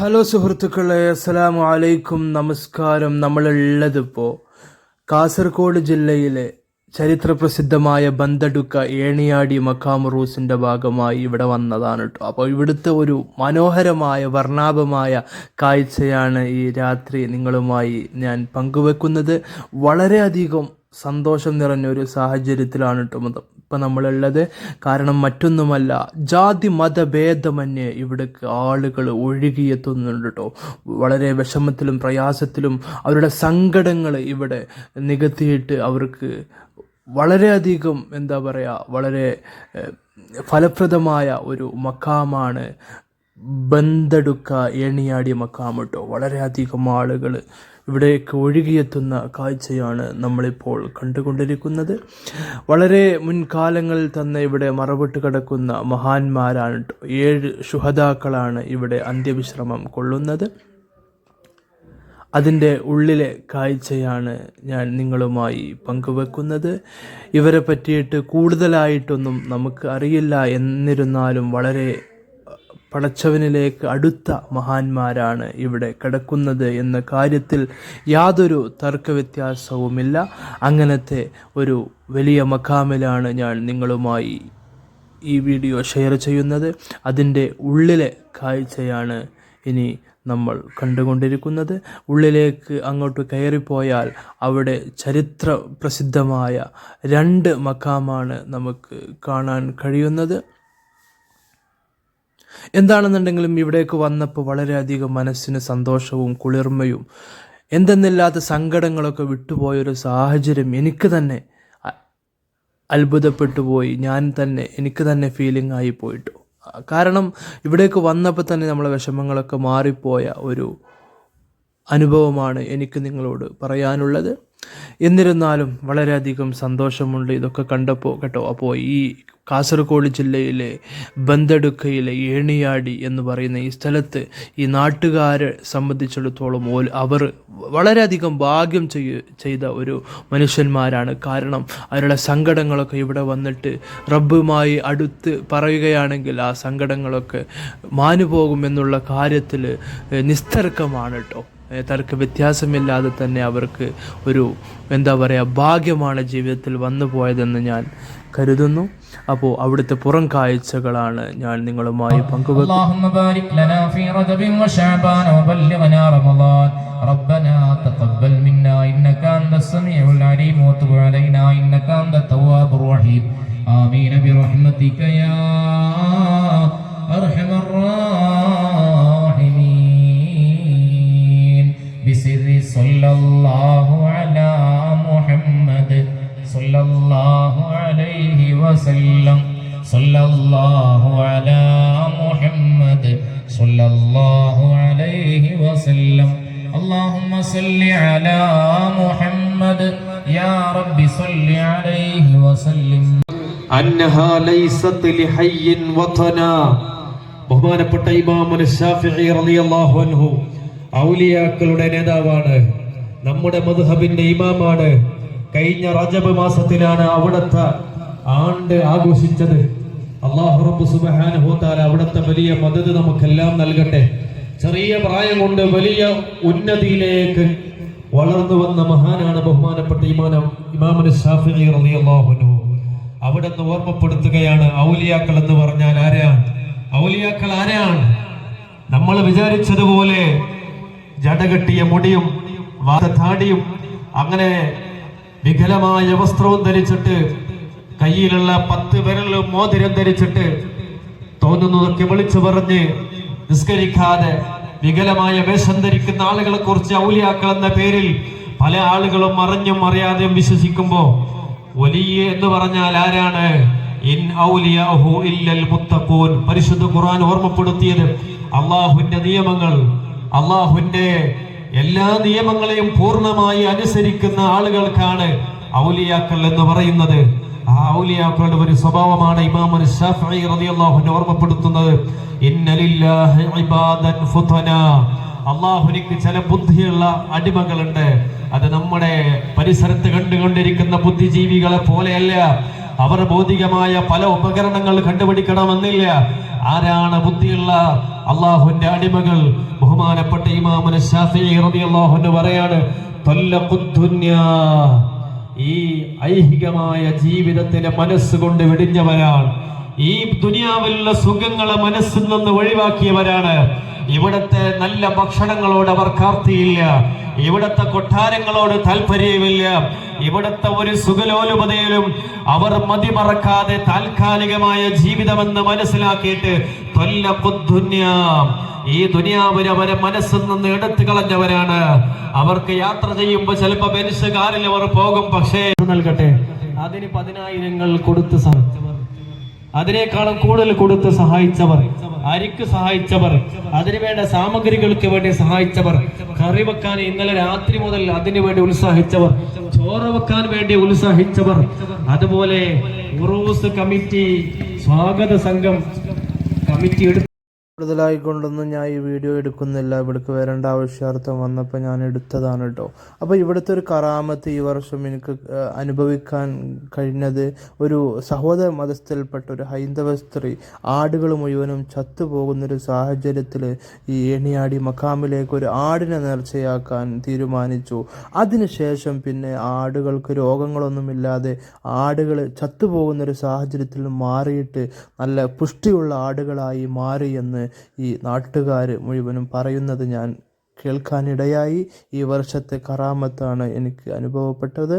Hello സുഹൃത്തുക്കളെ അസ്സലാമു അലൈക്കും. നമസ്കാരം. നമ്മളുള്ളതിപ്പോൾ കാസർഗോഡ് ജില്ലയിലെ ചരിത്രപ്രസിദ്ധമായ ബന്തടുക്ക ഏണിയാടി മക്കാം ഭാഗമായി ഇവിടെ വന്നതാണ് കേട്ടോ അപ്പോൾ ഇവിടുത്തെ ഒരു മനോഹരമായ വർണാഭമായ കാഴ്ചയാണ് ഈ രാത്രി നിങ്ങളുമായി ഞാൻ പങ്കുവെക്കുന്നത്. വളരെയധികം സന്തോഷം നിറഞ്ഞ ഒരു സാഹചര്യത്തിലാണ് കേട്ടോ ഇപ്പം നമ്മളുള്ളത് കാരണം മറ്റൊന്നുമല്ല. ജാതി മതഭേദമന്യേ ഇവിടേക്ക് ആളുകൾ ഒഴുകിയെത്തുന്നുണ്ട് കേട്ടോ വളരെ വിഷമത്തിലും പ്രയാസത്തിലും അവരുടെ സങ്കടങ്ങൾ ഇവിടെ നികത്തിയിട്ട് അവർക്ക് വളരെയധികം എന്താ പറയുക വളരെ ഫലപ്രദമായ ഒരു മക്കാമാണ് ബന്ധടുക്ക എണിയാടി മക്കാം കേട്ടോ വളരെയധികം ആളുകൾ ഇവിടേക്ക് ഒഴുകിയെത്തുന്ന കാഴ്ചയാണ് നമ്മളിപ്പോൾ കണ്ടുകൊണ്ടിരിക്കുന്നത്. വളരെ മുൻകാലങ്ങളിൽ തന്നെ ഇവിടെ മറവിട്ട് കിടക്കുന്ന മഹാന്മാരാണ് ഏഴ് ശുഹതാക്കളാണ് ഇവിടെ അന്ത്യവിശ്രമം കൊള്ളുന്നത്. അതിന്റെ ഉള്ളിലെ കാഴ്ചയാണ് ഞാൻ നിങ്ങളുമായി പങ്കുവെക്കുന്നത്. ഇവരെ പറ്റിയിട്ട് കൂടുതലായിട്ടൊന്നും നമുക്ക് അറിയില്ല. എന്നിരുന്നാലും വളരെ പടച്ചവനിലേക്ക് അടുത്ത മഹാന്മാരാണ് ഇവിടെ കിടക്കുന്നത് എന്ന കാര്യത്തിൽ യാതൊരു തർക്കവ്യത്യാസവുമില്ല. അങ്ങനത്തെ ഒരു വലിയ മക്കാമിലാണ് ഞാൻ നിങ്ങളുമായി ഈ വീഡിയോ ഷെയർ ചെയ്യുന്നത്. അതിന്റെ ഉള്ളിലെ കാഴ്ചയാണ് ഇനി നമ്മൾ കണ്ടുകൊണ്ടിരിക്കുന്നത്. ഉള്ളിലേക്ക് അങ്ങോട്ട് കയറിപ്പോയാൽ അവിടെ ചരിത്ര പ്രസിദ്ധമായ രണ്ട് മക്കാമാണ് നമുക്ക് കാണാൻ കഴിയുന്നത്. എന്താണെന്നുണ്ടെങ്കിലും ഇവിടേക്ക് വന്നപ്പോൾ വളരെയധികം മനസ്സിന് സന്തോഷവും കുളിർമയും എന്തെന്നില്ലാത്ത സങ്കടങ്ങളൊക്കെ വിട്ടുപോയൊരു സാഹചര്യം എനിക്ക് തന്നെ അത്ഭുതപ്പെട്ടു പോയി. ഞാൻ തന്നെ എനിക്ക് തന്നെ ഫീലിംഗ് ആയി പോയിട്ടു. കാരണം ഇവിടേക്ക് വന്നപ്പോൾ തന്നെ നമ്മളെ വിഷമങ്ങളൊക്കെ മാറിപ്പോയ ഒരു അനുഭവമാണ് എനിക്ക് നിങ്ങളോട് പറയാനുള്ളത്. എന്നിരുന്നാലും വളരെയധികം സന്തോഷമുണ്ട് ഇതൊക്കെ കണ്ടപ്പോൾ കേട്ടോ. അപ്പോൾ ഈ കാസർഗോഡ് ജില്ലയിലെ ബന്ദടുക്കയിലെ ഏണിയാടി എന്ന് പറയുന്ന ഈ സ്ഥലത്ത് ഈ നാട്ടുകാരെ സംബന്ധിച്ചിടത്തോളം അവർ വളരെയധികം ഭാഗ്യം ചെയ്ത ഒരു മനുഷ്യന്മാരാണ്. കാരണം അവരുടെ സങ്കടങ്ങളൊക്കെ ഇവിടെ വന്നിട്ട് റബ്ബുമായി അടുത്ത് പറയുകയാണെങ്കിൽ ആ സങ്കടങ്ങളൊക്കെ മാനുപോകുമെന്നുള്ള കാര്യത്തിൽ നിസ്തർക്കമാണ് കേട്ടോ. തർക്ക വ്യത്യാസമില്ലാതെ തന്നെ അവർക്ക് ഒരു എന്താ പറയുക ഭാഗ്യമാണ് ജീവിതത്തിൽ വന്നു പോയതെന്ന് ഞാൻ കരുതുന്നു. അപ്പോൾ അവിടുത്തെ പുറം കാഴ്ചകളാണ് ഞാൻ നിങ്ങളുമായി പങ്കുവെക്കുന്നു صلى الله عليه وسلم صلى الله على محمد صلى الله عليه وسلم اللهم صل على محمد يا رب صل عليه وسلم أنها ليست لحي وطنا ബഹുമാനപ്പെട്ട ഇമാമുൽ ഷാഫിഈ റളിയല്ലാഹു അൻഹു ഔലിയാക്കളുടെ നേതാവാണ് നമ്മുടെ മദ്ഹബിന്റെ ഇമാമാണ് കഴിഞ്ഞ റജബ് മാസത്തിലാണ് അവിടുത്തെ ആണ്ട് ആഘോഷിച്ചത്. അള്ളാഹു റബ്ബ് സുബ്ഹാനഹു തആല അവിടുത്തെ വലിയ മദത് നമുക്കെല്ലാം നൽകട്ടെ. ചെറിയ പ്രായം കൊണ്ട് വലിയ ഉന്നതിയിലേക്ക് വളർന്നു വന്ന മഹാനാണ് ബഹുമാനപ്പെട്ട ഇമാനം ഇമാമുൽ ഷാഫിഈ റളിയല്ലാഹു അൻഹു. അവിടെ നിന്ന് ഓർമ്മപ്പെടുത്തുകയാണ് ഔലിയാക്കൾ എന്ന് പറഞ്ഞാൽ ആരാണ് ഔലിയാക്കൾ ആരെയാണ് നമ്മൾ വിചാരിച്ചതുപോലെ ജടകെട്ടിയ മുടിയും വാദത്താടിയും അങ്ങനെ വികലമായ വസ്ത്രവും ധരിച്ചിട്ട് കയ്യിലുള്ള പത്ത് വിരലും മോതിരം ധരിച്ചിട്ട് തോന്നുന്നതൊക്കെ വിളിച്ചു പറഞ്ഞ് നിസ്കരിക്കാതെ വികലമായ വേഷം ധരിക്കുന്ന ആളുകളെ കുറിച്ച് ഔലിയാക്കൾ എന്ന പേരിൽ പല ആളുകളും അറിഞ്ഞും അറിയാതെയും വിശ്വസിക്കുമ്പോ വലിയ എന്ന് പറഞ്ഞാൽ ആരാണ്? ഇൻ ഔലിയാഹു ഇല്ലൽ മുത്തഖൂൻ. പരിശുദ്ധ ഖുർആൻ ഓർമ്മപ്പെടുത്തിയത് അള്ളാഹുവിന്റെ നിയമങ്ങൾ അള്ളാഹുവിന്റെ എല്ലാ നിയമങ്ങളെയും പൂർണമായി അനുസരിക്കുന്ന ആളുകൾക്കാണ് ഔലിയാക്കൾ എന്ന് പറയുന്നത്. ആ ഔലിയാക്കളുടെ ഒരു സ്വഭാവമാണ് ഇമാം ഓർമ്മപ്പെടുത്തുന്നത്. ഇബാദൻ ഫുതന അള്ളാഹുനിക്ക് ചില ബുദ്ധിയുള്ള അടിമകളുണ്ട്. അത് നമ്മുടെ പരിസരത്ത് കണ്ടുകൊണ്ടിരിക്കുന്ന ബുദ്ധിജീവികളെ പോലെയല്ല. അവർ ഭൗതികമായ പല ഉപകരണങ്ങൾ കണ്ടുപിടിക്കണമെന്നില്ല. ആരാണ് ബുദ്ധിയുള്ള അള്ളാഹുവിന്റെ അടിമകൾ? ബഹുമാനപ്പെട്ട ഇമാമുന പറയാണ് ഈ ഐഹികമായ ജീവിതത്തിലെ മനസ്സുകൊണ്ട് വെടിഞ്ഞവരാണ്. ഈ ദുനിയാവിലുള്ള സുഖങ്ങളെ മനസ്സിൽ നിന്ന് ഒഴിവാക്കിയവരാണ്. ഇവിടത്തെ നല്ല ഭക്ഷണങ്ങളോട് അവർ കാർത്തിയില്ല. ഇവിടത്തെ കൊട്ടാരങ്ങളോട് താല്പര്യമില്ല ഇവിടത്തെ ഒരു സുഖലോലുപതയിലും അവർ മതിമറക്കാതെ താൽക്കാലികമായ ജീവിതമെന്ന് മനസ്സിലാക്കിയിട്ട് ഈ ദുനിയാവിന് അവരെ മനസ്സിൽ നിന്ന് എടുത്തു കളഞ്ഞവരാണ്. അവർക്ക് യാത്ര ചെയ്യുമ്പോൾ ചിലപ്പോ ബെൻസ് കാറിൽ അവർ പോകും പക്ഷേ നൽകട്ടെ. അതിന് പതിനായിരങ്ങൾ കൊടുത്ത് സഹായിച്ചവർ. അതിനേക്കാളും കൂടുതൽ കൊടുത്ത് സഹായിച്ചവർ. അരിക്ക് സഹായിച്ചവർ. അതിനു വേണ്ട സാമഗ്രികൾക്ക് വേണ്ടി സഹായിച്ചവർ. കറി വെക്കാൻ ഇന്നലെ രാത്രി മുതൽ അതിനു വേണ്ടി ഉത്സാഹിച്ചവർ. ചോറ് വെക്കാൻ വേണ്ടി ഉത്സാഹിച്ചവർ. അതുപോലെ കമ്മിറ്റി സ്വാഗത സംഘം കമ്മിറ്റി എടുത്ത കൂടുതലായി കൊണ്ടൊന്നും ഞാൻ ഈ വീഡിയോ എടുക്കുന്നില്ല. ഇവിടേക്ക് വരേണ്ട ആവശ്യാർത്ഥം വന്നപ്പോൾ ഞാൻ എടുത്തതാണ് കേട്ടോ അപ്പോൾ ഇവിടുത്തെ ഒരു കറാമത്ത് ഈ വർഷം എനിക്ക് അനുഭവിക്കാൻ കഴിഞ്ഞത് ഒരു സഹോദര മതസ്ഥയിൽപ്പെട്ട ഒരു ഹൈന്ദവ സ്ത്രീ. ആടുകൾ മുഴുവനും ചത്തുപോകുന്നൊരു സാഹചര്യത്തിൽ ഈ ഏണിയാടി മക്കാമിലേക്ക് ഒരു ആടിനെ നേർച്ചയാക്കാൻ തീരുമാനിച്ചു. അതിനുശേഷം പിന്നെ ആടുകൾക്ക് രോഗങ്ങളൊന്നുമില്ലാതെ ആടുകൾ ചത്തുപോകുന്നൊരു സാഹചര്യത്തിൽ മാറിയിട്ട് നല്ല പുഷ്ടിയുള്ള ആടുകളായി മാറി എന്ന് ഈ നാട്ടുകാർ മുഴുവനും പറയുന്നത് ഞാൻ കേൾക്കാനിടയായി. ഈ വർഷത്തെ കറാമത്താണ് എനിക്ക് അനുഭവപ്പെട്ടത്.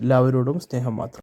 എല്ലാവരോടും സ്നേഹം മാത്രം.